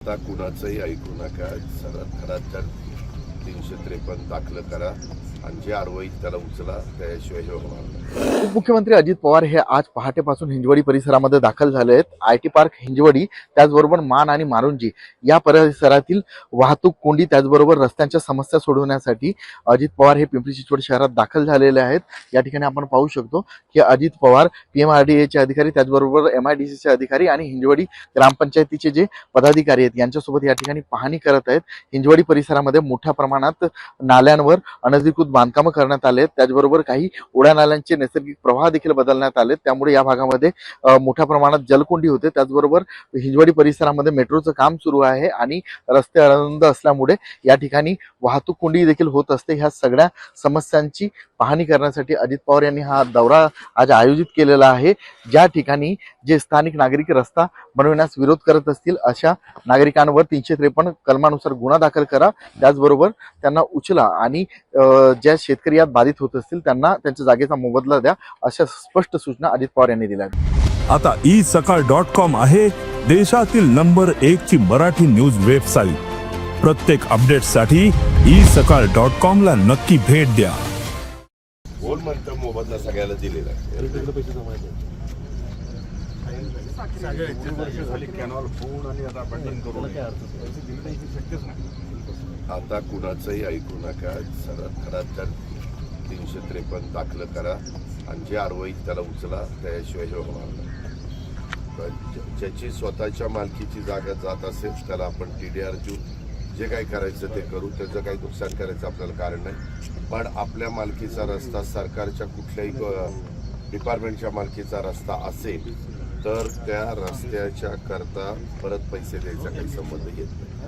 आता कुणाचंही ऐकू नका सगळ्यात खरात तर तीनशे त्रेपन्न दाखल करा आणि जे आरवाईत त्याला उचला त्याशिवाय हे होणार नाही. उपमुख्यमंत्री अजित पवार हे आज पहाटेपासून हिंजवडी परिसरामध्ये दाखल झाले आहेत. आय टी पार्क हिंजवडी त्याचबरोबर मान आणि मारुंजी या परिसरातील वाहतूक कोंडी त्याचबरोबर रस्त्यांच्या समस्या सोडवण्यासाठी अजित पवार हे पिंपरी चिंचवड शहरात दाखल झालेले आहेत. या ठिकाणी आपण पाहू शकतो की अजित पवार पीएमआरडीएचे अधिकारी त्याचबरोबर एम आय डी सीचे अधिकारी आणि हिंजवडी ग्रामपंचायतीचे जे पदाधिकारी आहेत यांच्यासोबत या ठिकाणी पाहणी करत आहेत. हिंजवडी परिसरामध्ये मोठ्या प्रमाणात नाल्यांवर अनधिकृत बांधकामं करण्यात आले त्याचबरोबर काही उड्या नाल्यांचे नैसर्गिक प्रवाह देखील बदलण्यात आले त्यामुळे या भागामध्ये मोठ्या प्रमाणात जलकोंडी होते. त्याचबरोबर हिंजवडी परिसरामध्ये मेट्रोचं काम सुरू आहे आणि रस्ते अरुंद असल्यामुळे या ठिकाणी वाहतूक कोंडी देखील होत असते. ह्या सगळ्या समस्यांची पाहणी करण्यासाठी अजित पवार यांनी हा दौरा आज आयोजित केलेला आहे. ज्या ठिकाणी जे स्थानिक नागरिक रस्ता बनवण्यास विरोध करत असतील अशा नागरिकांवर तीनशे त्रेपन्न कलमानुसार गुन्हा दाखल करा. त्याचबरोबर त्यांना उचला आणि ज्या शेतकरी यात बाधित होत असतील त्यांना त्यांच्या जागेचा मोबदला द्या अशा स्पष्ट सूचना अजित पवार यांनी दिल्या. आता ई सकाळ डॉट कॉम आहे देशातील नंबर एक ची मराठी न्यूज वेबसाईट. प्रत्येक अपडेटसाठी ई सकाळ डॉट कॉम ला नक्की भेट द्या. कोण म्हणतं मोबदला सगळ्याला दिलेला आहे? आता कुणाचंही ऐकू नका. तर तीनशे त्रेपन्न दाखल करा आणि जे आरवाईत त्याला उचला त्याशिवाय हे होणार नाही. पण ज्या- ज्याची स्वतःच्या मालकीची जागा जात असेल त्याला आपण टी डी आर देऊ. जे काही करायचं ते करू त्याचं काही नुकसान करायचं आपल्याला कारण नाही. पण आपल्या मालकीचा रस्ता सरकारच्या कुठल्याही डिपार्टमेंटच्या मालकीचा रस्ता असेल तर त्या रस्त्याच्या करता परत पैसे द्यायचा काही संबंध येत नाही.